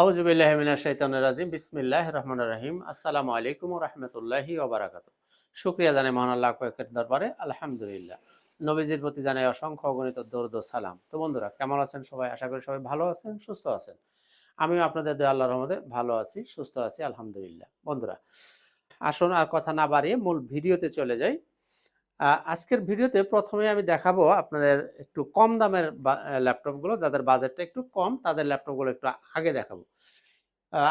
আউজুবিল্লাহমিনা বিসমিল্লাহ রহমান আলাইকুম আল্লাহ দরবারে। আলহামদুলিল্লাহ। নবীজির প্রতি অসংখ্য সালাম। তো বন্ধুরা, কেমন আছেন সবাই? আশা করি সবাই ভালো আছেন, সুস্থ আছেন। আমিও আপনাদের রহমতে ভালো আছি, সুস্থ আছি, আলহামদুলিল্লাহ। বন্ধুরা, আসুন আর কথা না বাড়িয়ে মূল ভিডিওতে চলে যাই। আজকের ভিডিওতে প্রথমে আমি দেখাবো আপনাদের একটু কম দামের ল্যাপটপগুলো, যাদের বাজেটটা একটু কম, তাদের ল্যাপটপগুলো একটু আগে দেখাবো।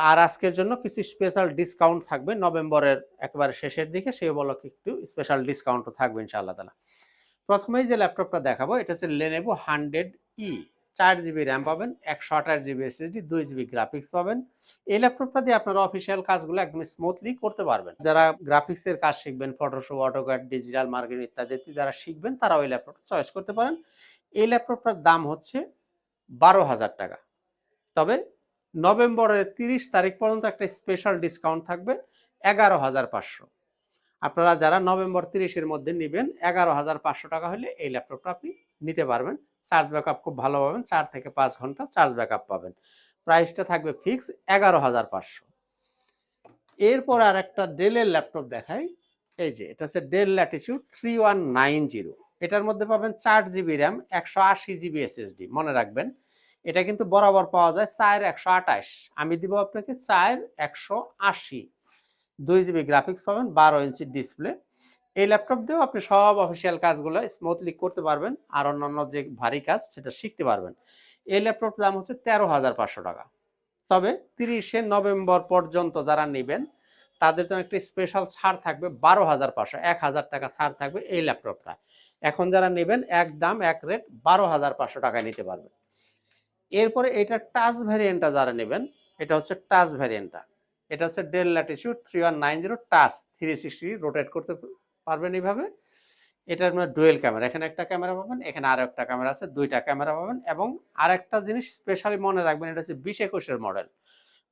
আর আজকের জন্য কিছু স্পেশাল ডিসকাউন্ট থাকবে। নভেম্বরের একেবারে শেষের দিকে সেই উপলক্ষে একটু স্পেশাল ডিসকাউন্টও থাকবে ইনশাআল্লাহ তালা প্রথমেই যে ল্যাপটপটা দেখাবো, এটা হচ্ছে লেনেভো হান্ড্রেড ই চার জিবি র্যাম পাবেন, একশো আঠাশ জিবি এসএসডি দুই জিবি গ্রাফিক্স পাবেন। এই ল্যাপটপটা দিয়ে আপনারা অফিসিয়াল কাজগুলো একদম স্মুথলি করতে পারবেন। যারা গ্রাফিক্সের কাজ শিখবেন ফটোশপ অটোক্যাড ডিজিটাল মার্কেটিং ইত্যাদিতে যারা শিখবেন তারা ওই ল্যাপটপটা চয়েস করতে পারেন। এই ল্যাপটপটার দাম হচ্ছে বারো হাজার টাকা। তবে নভেম্বরের তিরিশ তারিখ পর্যন্ত একটা স্পেশাল ডিসকাউন্ট থাকবে এগারো হাজার পাঁচশো। আপনারা যারা নভেম্বর তিরিশের মধ্যে নেবেন, এগারো হাজার পাঁচশো টাকা হলে এই ল্যাপটপটা আপনি নিতে পারবেন। চার্জ ব্যাকআপ খুব ভালো পাবেন, চার থেকে পাঁচ ঘণ্টা চার্জ ব্যাকআপ পাবেন। প্রাইসটা থাকবে ফিক্স এগারো হাজার পাঁচশো। এরপর আর একটা ডেলের ল্যাপটপ দেখাই। এই যে, এটা হচ্ছে Dell Latitude three one nine zero. এটার মধ্যে পাবেন চার জিবি র্যাম, একশো আশি জিবি এসএসডি, মনে রাখবেন। এটা কিন্তু বরাবর পাওয়া যায় চার একশো আঠাশ। আমি দিব আপনাকে চার একশো আশি। দুই জিবি গ্রাফিক্স পাবেন, বারো ইঞ্চি ডিসপ্লে। এই ল্যাপটপ দিয়েও আপনি সব অফিসিয়াল কাজগুলো স্মুথলি করতে পারবেন আর অন্যান্য যে ভারী কাজ সেটা শিখতে পারবেন। এই ল্যাপটপ দাম হচ্ছে তেরো হাজার পাঁচশো টাকা। তবে তিরিশে নভেম্বর পর্যন্ত যারা নেবেন, তাদের জন্য একটা স্পেশাল ছাড় থাকবে বারো হাজার পাঁচশো, এক হাজার টাকা ছাড় থাকবে এই ল্যাপটপটা এখন যারা নেবেন, এক দাম, এক রেট বারো হাজার পাঁচশো টাকায় নিতে পারবেন। এরপরে এটা টাচ ভ্যারিয়েন্টটা যারা নেবেন, এটা হচ্ছে টাচ ভ্যারিয়েন্টটা এটা হচ্ছে Dell Latitude three one nine zero touch three sixty rotate করতে পারবেন এইভাবে। এটার মানে ডুয়েল ক্যামেরা। এখানে একটা ক্যামেরা পাবেন, এখানে আরও একটা ক্যামেরা আছে, দুইটা ক্যামেরা পাবেন এবং আরেকটা জিনিস স্পেশালি মনে রাখবেন, এটা হচ্ছে বিশ একুশের মডেল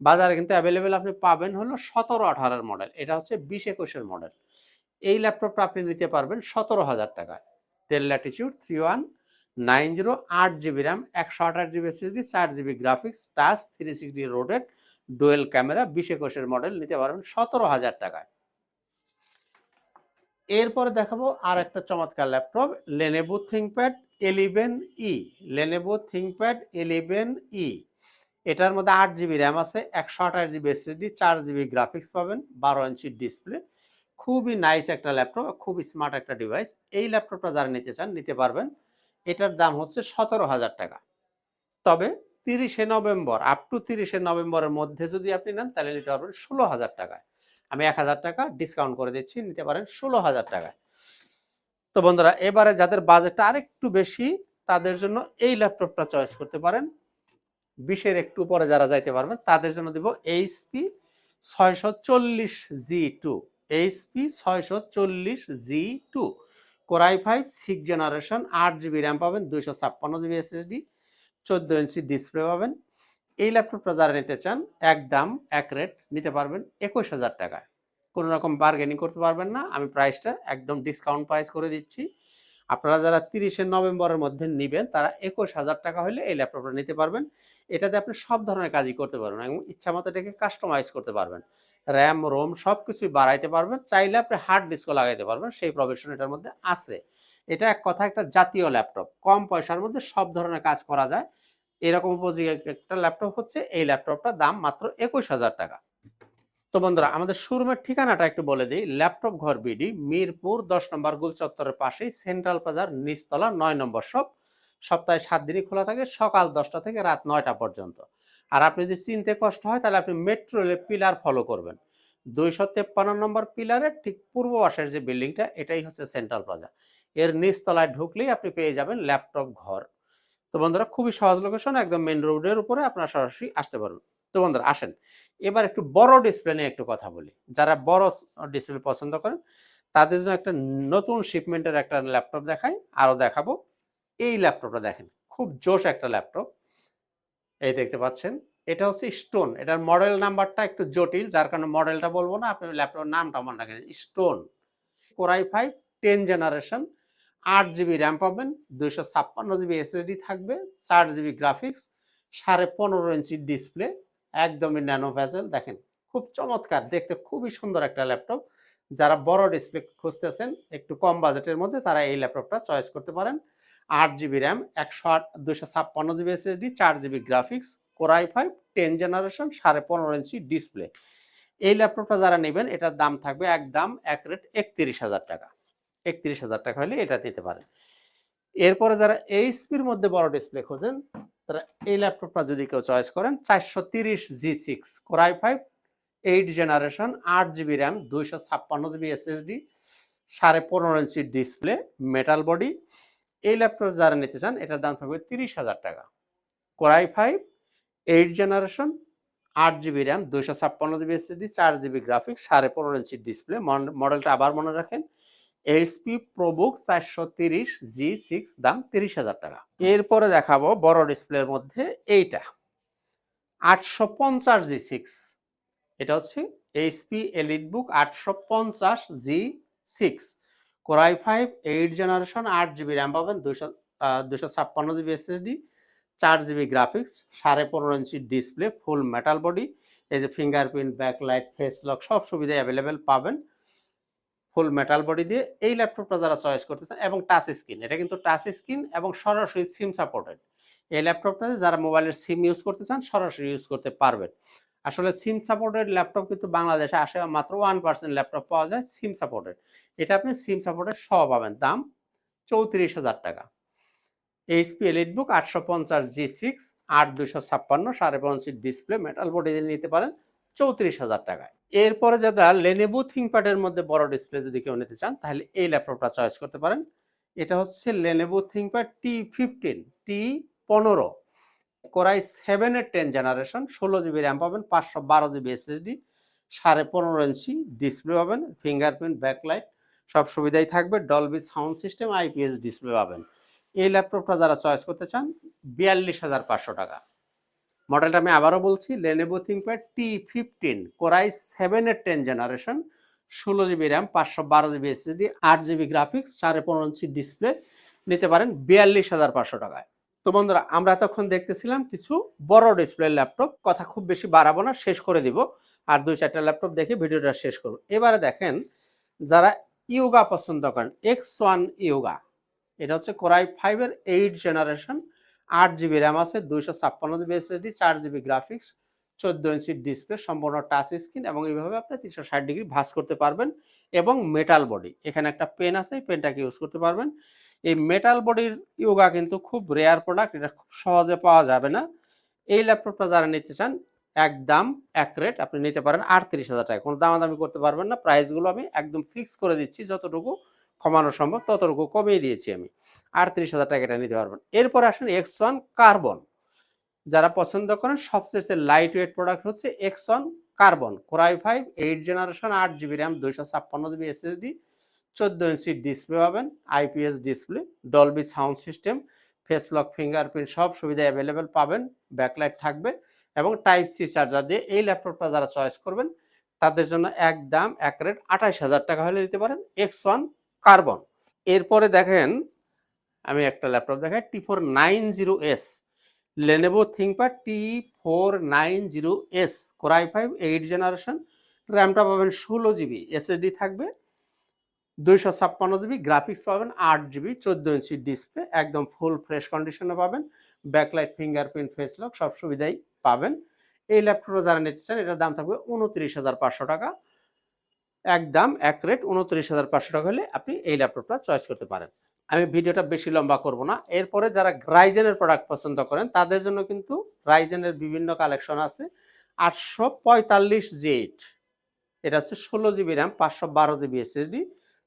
বাজারে কিন্তু অ্যাভেলেবেল আপনি পাবেন হলো সতেরো আঠারোর মডেল এটা হচ্ছে বিশ একুশের মডেল এই ল্যাপটপটা আপনি নিতে পারবেন সতেরো হাজার টাকায়। Dell Latitude three one nine zero আট জিবি র্যাম একশো আঠাশ জিবি এসএসডি চার GB graphics touch three sixty rotate dual camera বিশ একুশের মডেল নিতে পারবেন সতেরো হাজার টাকায়। এরপরে দেখাবো আর একটা চমৎকার laptop Lenovo ThinkPad eleven E Lenovo ThinkPad eleven E এটার মধ্যে আট জিবি র্যাম আছে, একশো আঠাশ জিবি এসএসডি চার জিবি গ্রাফিক্স পাবেন, বারো ইঞ্চির ডিসপ্লে খুবই নাইস একটা ল্যাপটপ খুব স্মার্ট একটা ডিভাইস এই ল্যাপটপটা যারা নিতে চান, নিতে পারবেন। এটার দাম হচ্ছে সতেরো হাজার টাকা। তবে তিরিশে নভেম্বর আপ টু তিরিশে নভেম্বরের মধ্যে যদি আপনি নেন, তাহলে নিতে পারবেন ষোলো হাজার টাকায়। আমি এক হাজার টাকা ডিসকাউন্ট করে দিচ্ছি, নিতে পারেন ষোলো হাজার টাকা তো বন্ধুরা, এবারে যাদের বাজেটটা আরেকটু বেশি, তাদের জন্য এই ল্যাপটপটা চয়েস করতে পারেন। বিশের একটু পরে যারা যাইতে পারবেন, তাদের জন্য দিব এইচপি ছয়শো চল্লিশ জি টু এইচপি ছয়শো চল্লিশ G two Core i five six generation আট জিবি র্যাম পাবেন, দুইশো ছাপ্পান্ন জিবি এসএসডি চোদ্দ ইঞ্চি ডিসপ্লে পাবেন। এই ল্যাপটপটা যারা নিতে চান এক দাম এক রেট নিতে পারবেন একুশ হাজার টাকায়। কোনো রকম বার্গেনিং করতে পারবেন না, আমি প্রাইসটা একদম ডিসকাউন্ট প্রাইস করে দিচ্ছি। আপনারা যারা তিরিশে নভেম্বরের মধ্যে নেবেন, তারা একুশ হাজার টাকা হলে এই ল্যাপটপটা নিতে পারবেন। এটাতে আপনি সব ধরনের কাজই করতে পারবেন এবং ইচ্ছা মতো এটাকে কাস্টমাইজ করতে পারবেন। র্যাম রোম সব কিছুই বাড়াইতে পারবেন, চাইলে আপনি হার্ড ডিস্কও লাগাইতে পারবেন, সেই প্রভিশন এটার মধ্যে আছে। এটা এক কথা, একটা জাতীয় ল্যাপটপ, কম পয়সার মধ্যে সব ধরনের কাজ করা যায়। এরকম উপযোগী একটা ল্যাপটপ হচ্ছে, এই ল্যাপটপটার দাম মাত্র একুশ হাজার টাকা। তো বন্ধুরা, আমাদের শোরুমের ঠিকানাটা একটু বলে দিই। ল্যাপটপ ঘর বিডি, মিরপুর দশ নম্বর গুল চত্বরের পাশেই সেন্ট্রাল বাজার নিচতলা নয় নম্বর শপ সপ্তাহে সাত দিনই খোলা থাকে, সকাল দশটা থেকে রাত নয়টা পর্যন্ত। আর আপনি যদি চিনতে কষ্ট হয়, তাহলে আপনি মেট্রো রেলের পিলার ফলো করবেন। দুইশো তেপ্পান্ন নম্বর পিলারের ঠিক পূর্ব পাশের যে বিল্ডিংটা এটাই হচ্ছে সেন্ট্রাল প্লাজা এর নিচতলায় ঢুকলেই আপনি পেয়ে যাবেন ল্যাপটপ ঘর। তো বন্ধুরা খুবই সহজ লোকেশন একদম মেন রোডের উপরে আপনারা সরাসরি আসতে পারবেন। তো বন্ধুরা আসেন, এবার একটু বড় ডিসপ্লে নিয়ে একটু কথা বলি। যারা বড় ডিসপ্লে পছন্দ করেন, তাদের জন্য একটা নতুন শিপমেন্টের একটা ল্যাপটপ দেখাই আরও দেখাবো। এই ল্যাপটপটা দেখেন, খুব জোশ একটা ল্যাপটপ এই দেখতে পাচ্ছেন, এটা হচ্ছে স্টোন এটার মডেল নাম্বারটা একটু জটিল, যার কারণে মডেলটা বলব না, আপনি ল্যাপটপের নামটা মনে রাখেন stone Core i five ten generation আট জিবি র্যাম পাবেন, দুইশো ছাপ্পান্ন জিবি এসএসডি থাকবে, চার জিবি গ্রাফিক্স সাড়ে পনেরো ইঞ্চি ডিসপ্লে একদমই ন্যানো ভেজেল দেখেন, খুব চমৎকার, দেখতে খুবই সুন্দর একটা ল্যাপটপ যারা বড় ডিসপ্লে খুঁজতেছেন, একটু কম বাজেটের মধ্যে তারা এই ল্যাপটপটা চয়েস করতে পারেন। আট জিবি র্যাম, একশো আট দুশো ছাপ্পান্ন জিবি এসএসডি চার GB graphics Core i five ten generation সাড়ে পনেরো ইঞ্চি ডিসপ্লে এই ল্যাপটপটা যারা নেবেন, এটার দাম থাকবে একদম এক রেট একত্রিশ হাজার টাকা। একত্রিশ হাজার টাকা হলে এটা দিতে পারেন। এরপরে যারা এইচপির মধ্যে বড় ডিসপ্লে খোঁজেন, তারা এই ল্যাপটপটা যদি কেউ চয়েস করেন, চারশো তিরিশ G six Core i five eight generation আট জিবি র্যাম দুইশো ছাপ্পান্ন জিবি এসএসডি সাড়ে পনেরো ইঞ্চির ডিসপ্লে মেটাল বডি এই ল্যাপটপ যারা নিতে চান, এটার দাম থাকবে তিরিশ হাজার টাকা। Core i five eight generation আট জিবি র্যাম দুইশো ছাপ্পান্ন জিবি এসএসডি চার জিবি গ্রাফিক্স সাড়ে পনেরো ইঞ্চির ডিসপ্লে মডেলটা আবার মনে রাখেন এইচপি প্রবুক চারশো তিরিশ জি সিক্স দাম তিরিশ হাজার টাকা। এরপরে দেখাবো বড় ডিসপ্লের মধ্যে এইটা। আটশো পঞ্চাশ জি সিক্স এটা হচ্ছে এইচপি এলিট বুক আটশো পঞ্চাশ G six Core i five eight generation আট জিবি র্যাম পাবেন দুশো দুশো ছাপ্পান্ন জিবি এসএসডি চার জিবি গ্রাফিক্স সাড়ে পনেরো inch display full metal body এই যে ফিঙ্গারপ্রিন্ট ব্যাকলাইট ফেস লক সব সুবিধা অ্যাভেলেবেল পাবেন। ফুল মেটাল বডি দিয়ে এই ল্যাপটপটা যারা চয়েস করতেছেন এবং টাচ স্ক্রিন এটা কিন্তু টাচ স্ক্রিন এবং সরাসরি সিম সাপোর্টেড এই ল্যাপটপটাতে যারা মোবাইলের সিম ইউজ করতে চান, সরাসরি ইউজ করতে পারবেন। আসলে সিম সাপোর্টেড ল্যাপটপ কিন্তু বাংলাদেশে আসে মাত্র ওয়ান পার্সেন্ট ল্যাপটপ পাওয়া যায় সিম সাপোর্টেড এটা আপনি সিম সাপোর্টেড সহ পাবেন, দাম চৌত্রিশ হাজার টাকা। এইচপি এলিট বুক আটশো পঞ্চাশ জি সিক্স আট দুশো ছাপ্পান্ন, সাড়ে পঞ্চাশ ডিসপ্লে মেটাল বডি নিতে পারেন। চৌত্রিশ হাজার টাকায়। এরপরে যারা লেনেভো থিঙ্কপ্যাডের মধ্যে বড় ডিসপ্লে যদি কেউ নিতে চান, তাহলে এই ল্যাপটপটা চয়েস করতে পারেন। এটা হচ্ছে Lenovo ThinkPad T fifteen T পনেরো। কোরাই সেভেনের টেন জেনারেশন ষোলো জিবি র্যাম পাবেন, পাঁচশো বারো জিবি এসএসডি সাড়ে পনেরো ইঞ্চি ডিসপ্লে পাবেন ফিঙ্গারপ্রিন্ট ব্যাকলাইট সব সুবিধাই থাকবে। Dolby sound system IPS display পাবেন। এই ল্যাপটপটা যারা চয়েস করতে চান, বিয়াল্লিশ হাজার পাঁচশো টাকা। মডেলটা আমি আবারও বলছি Lenovo ThinkPad T fifteen Core i সেভেনের টেন জেনারেশন ষোলো জিবি র্যাম পাঁচশো বারো জিবি এসএসডি আট জিবি গ্রাফিক্স সাড়ে পনেরো ইঞ্চি ডিসপ্লে নিতে পারেন বিয়াল্লিশ হাজার পাঁচশো টাকায়। তো বন্ধুরা, আমরা এতক্ষণ দেখতেছিলাম কিছু বড় ডিসপ্লে ল্যাপটপ কথা খুব বেশি বাড়াবো না, শেষ করে দিব। আর দুই চারটা ল্যাপটপ দেখে ভিডিওটা শেষ করব। এবারে দেখেন, যারা ইয়োগা পছন্দ করেন এক্স ওয়ান ইয়োগা এটা হচ্ছে কোরাই ফাইভের এইট জেনারেশন আট জিবি র্যাম আছে, দুইশো ছাপ্পান্ন জিবি এসএসডি চার জিবি গ্রাফিক্স চোদ্দ ইঞ্চির ডিসপ্লে সম্পূর্ণ টাচ স্ক্রিন এবং এইভাবে আপনি তিনশো ষাট ডিগ্রি ভাস করতে পারবেন এবং মেটাল বডি এখানে একটা পেন আছে, এই পেনটাকে ইউজ করতে পারবেন। এই মেটাল বডির ইয়োগা কিন্তু খুব রেয়ার প্রোডাক্ট এটা খুব সহজে পাওয়া যাবে না। এই ল্যাপটপটা যারা নিতে চান, একদম এক রেট আপনি নিতে পারেন আটত্রিশ হাজার টাকা। কোনো দামাদামি করতে পারবেন না প্রাইসগুলো আমি একদম ফিক্স করে দিচ্ছি, যতটুকু কমানো সম্ভব, ততটুকু কমিয়ে দিয়েছি আমি। আটত্রিশ হাজার টাকা এটা নিতে পারবেন এরপরে আসেন এক্স ওয়ান কার্বন যারা পছন্দ করেন, সবচেয়ে লাইট ওয়েট প্রোডাক্ট হচ্ছে X one Carbon Core i five eight generation আট জিবি র্যাম দুইশো ছাপ্পান্ন জিবি এসএসডি চোদ্দ ইঞ্চি ডিসপ্লে পাবেন IPS display Dolby sound system face lock fingerprint সব সুবিধা অ্যাভেলেবেল পাবেন ব্যাকলাইট থাকবে এবং টাইপ সি চার্জার দিয়ে এই ল্যাপটপটা যারা চয়েস করবেন, তাদের জন্য এক দাম এক রেট আঠাইশ হাজার টাকা হলে নিতে পারেন এক্স ওয়ান কার্বন। এরপরে দেখেন, আমি একটা ল্যাপটপ দেখাই, T four nine zero S. Lenovo ThinkPad T four nine zero S Core i five eight generation র্যামটা পাবেন ষোলো জিবি এসএসডি থাকবে, দুইশো ছাপ্পান্ন জিবি গ্রাফিক্স পাবেন আট জিবি, চোদ্দ ইঞ্চি ডিসপ্লে একদম ফুল ফ্রেশ কন্ডিশনে পাবেন। ব্যাকলাইট ফিঙ্গারপ্রিন্ট ফেস লক সব সুবিধাই পাবেন। এই ল্যাপটপটা যারা নিতে চান, এটার দাম থাকবে উনত্রিশ হাজার পাঁচশো টাকা। একদম এক রেট উনত্রিশ হাজার পাঁচশো টাকা হলে আপনি এই ল্যাপটপটা চয়েস করতে পারেন। আমি ভিডিওটা বেশি লম্বা করব না। এরপরে যারা রাইজেনের প্রোডাক্ট পছন্দ করেন, তাদের জন্য কিন্তু রাইজেনের বিভিন্ন কালেকশন আছে। আটশো পঁয়তাল্লিশ জি এইট এটা হচ্ছে ষোলো জিবি র্যাম পাঁচশো বারো জিবি এসএসডি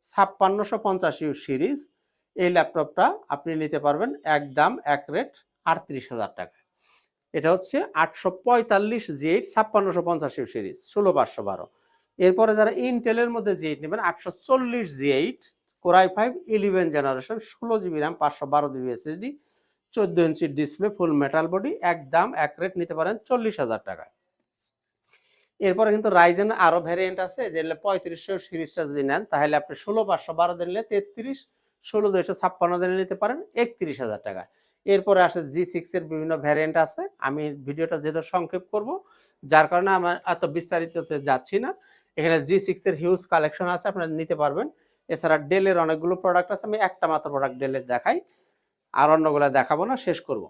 ছাপ্পান্নশো পঞ্চাশ ইউ সিরিজ এই ল্যাপটপটা আপনি নিতে পারবেন এক দাম, এক রেট আটত্রিশ হাজার টাকা। এটা হচ্ছে আটশো পঁয়তাল্লিশ জি এইট ছাপ্পান্নশো পঞ্চাশ সিরিজ ষোলো পাঁচশো বারো। এরপরে যারা ইন্টেলের মধ্যে জি এইট নেবেন, আটশো চল্লিশ G eight Core i five eleven generation ষোলো জিবি র্যাম পাঁচশো বারো জিবি এসএসডি চোদ্দ inch display full metal body একদম এক রেট নিতে পারেন চল্লিশ হাজার টাকায়। এরপরে কিন্তু রাইজেন আরও ভ্যারিয়েন্ট আছে, যে পঁয়ত্রিশশো সিরিজটা যদি নেন, তাহলে আপনি ষোলো, পাঁচশো বারো দিন নিলে তেত্রিশ, ষোলো, দুইশো ছাপ্পান্ন দিনে নিতে পারেন একত্রিশ হাজার টাকা এরপরে আসে জি সিক্স এর বিভিন্ন ভ্যারিয়েন্ট আছে, আমি ভিডিওটা যেহেতু সংক্ষেপ করব, যার কারণে আমার এত বিস্তারিততে যাচ্ছি না। এখানে জি সিক্স এর হিউজ কালেকশন আছে, আপনারা নিতে পারবেন। এছাড়া ডেলের অনেকগুলো প্রোডাক্ট আছে, আমি একটা মাত্র প্রোডাক্ট ডেলের দেখাই, আর অন্যগুলো দেখাবো না, শেষ করব।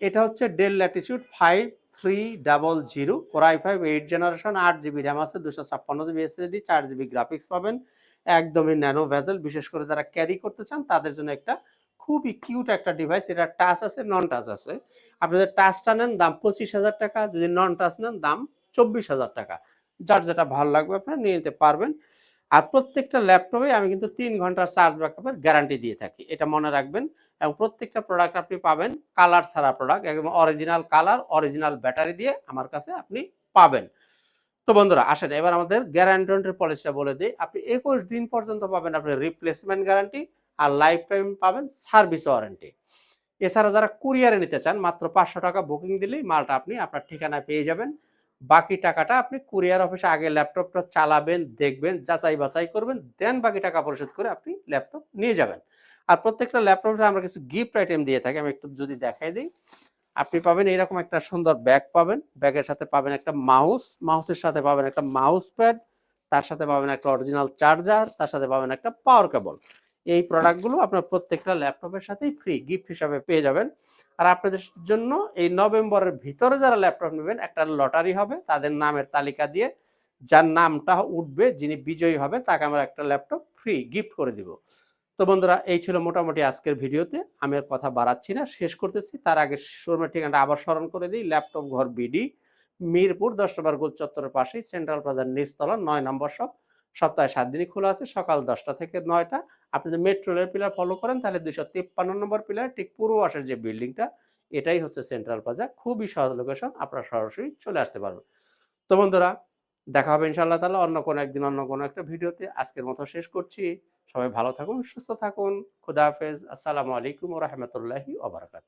এটা হচ্ছে Dell Latitude five three double zero Core i five eight generation আট জিবি র্যাম আছে দুশো ছাপ্পান্ন জিবি এসএসডি চার জিবি গ্রাফিক্স পাবেন। একদমই ন্যানো ভেজেল বিশেষ করে যারা ক্যারি করতে চান, তাদের জন্য একটা খুবই কিউট একটা ডিভাইস এটা টাচ আছে নন টাচ আছে। আপনি যদি টাচটা নেন, দাম পঁচিশ হাজার টাকা, যদি নন টাচ নেন, দাম চব্বিশ হাজার টাকা। যার যেটা ভালো লাগবে আপনারা নিয়ে নিতে পারবেন। আর প্রত্যেকটা ল্যাপটপে আমি কিন্তু তিন ঘণ্টার চার্জ ব্যাকআপের গ্যারান্টি দিয়ে থাকি, এটা মনে রাখবেন। এবং প্রত্যেকটা প্রোডাক্ট আপনি পাবেন, কালার ছাড়া প্রোডাক্ট, একদম অরিজিনাল কালার, অরিজিনাল ব্যাটারি দিয়ে আমার কাছে আপনি পাবেন। তো বন্ধুরা, আসেন, এবার আমাদের গ্যারান্টের পলিসিটা বলে দিই। আপনি একুশ দিন পর্যন্ত পাবেন আপনি রিপ্লেসমেন্ট গ্যারান্টি আর লাইফ টাইম পাবেন সার্ভিস ওয়ারেন্টি এছাড়া যারা কুরিয়ারে নিতে চান, মাত্র পাঁচশো টাকা বুকিং দিলেই মালটা আপনি আপনার ঠিকানায় পেয়ে যাবেন। বাকি টাকাটা আপনি কুরিয়ার অফিসে আগে ল্যাপটপটা চালাবেন, দেখবেন, যাচাই বাছাই করবেন দেন বাকি টাকা পরিশোধ করে আপনি ল্যাপটপ নিয়ে যাবেন। আর প্রত্যেকটা ল্যাপটপে আমরা কিছু গিফট আইটেম দিয়ে থাকি, আমি একটু যদি দেখাই দিই। আপনি পাবেন এরকম একটা সুন্দর ব্যাগ পাবেন। ব্যাগের সাথে পাবেন একটা মাউস মাউসের সাথে পাবেন একটা মাউস প্যাড তার সাথে পাবেন একটা অরিজিনাল চার্জার তার সাথে পাবেন একটা পাওয়ার কেবল এই প্রোডাক্টগুলো আপনার প্রত্যেকটা ল্যাপটপের সাথেই ফ্রি গিফট হিসাবে পেয়ে যাবেন। আর আপনাদের জন্য এই নভেম্বরের ভিতরে যারা ল্যাপটপ নেবেন, একটা লটারি হবে, তাদের নামের তালিকা দিয়ে যার নামটা উঠবে, যিনি বিজয়ী হবে তাকে আমরা একটা ল্যাপটপ ফ্রি গিফট করে দিব। তো বন্ধুরা, এই ছিল মোটামুটি আজকের ভিডিওতে। আমি আর কথা বাড়াচ্ছি না, শেষ করতেছি। তার আগে শোরুমের ঠিকানাটা আবার স্মরণ করে দিই, ল্যাপটপ ঘর বিডি, মিরপুর, দশ নম্বর গোল চত্বরের পাশেই, সেন্ট্রাল প্লাজার নিচতলা, নয় নম্বর শপ। সপ্তাহে সাত দিনই খোলা আছে, সকাল দশটা থেকে নয়টা। আপনি যদি মেট্রো রেল পিলার ফলো করেন, তাহলে দুইশো তিপ্পান্ন নম্বর পিলার ঠিক পূর্ব পাশের যে বিল্ডিংটা এটাই হচ্ছে সেন্ট্রাল প্লাজা খুবই সহজ লোকেশন আপনারা সরাসরি চলে আসতে পারবেন। তো বন্ধুরা, দেখা হবে ইনশাআল্লাহ তাহলে অন্য কোনো একদিন, অন্য কোনো একটা ভিডিওতে। আজকের মতো শেষ করছি। সবাই ভালো থাকুন, সুস্থ থাকুন। খুদা হাফেজ। আসসালামু আলাইকুম রহমতুল্লাহি ওবরাকাতু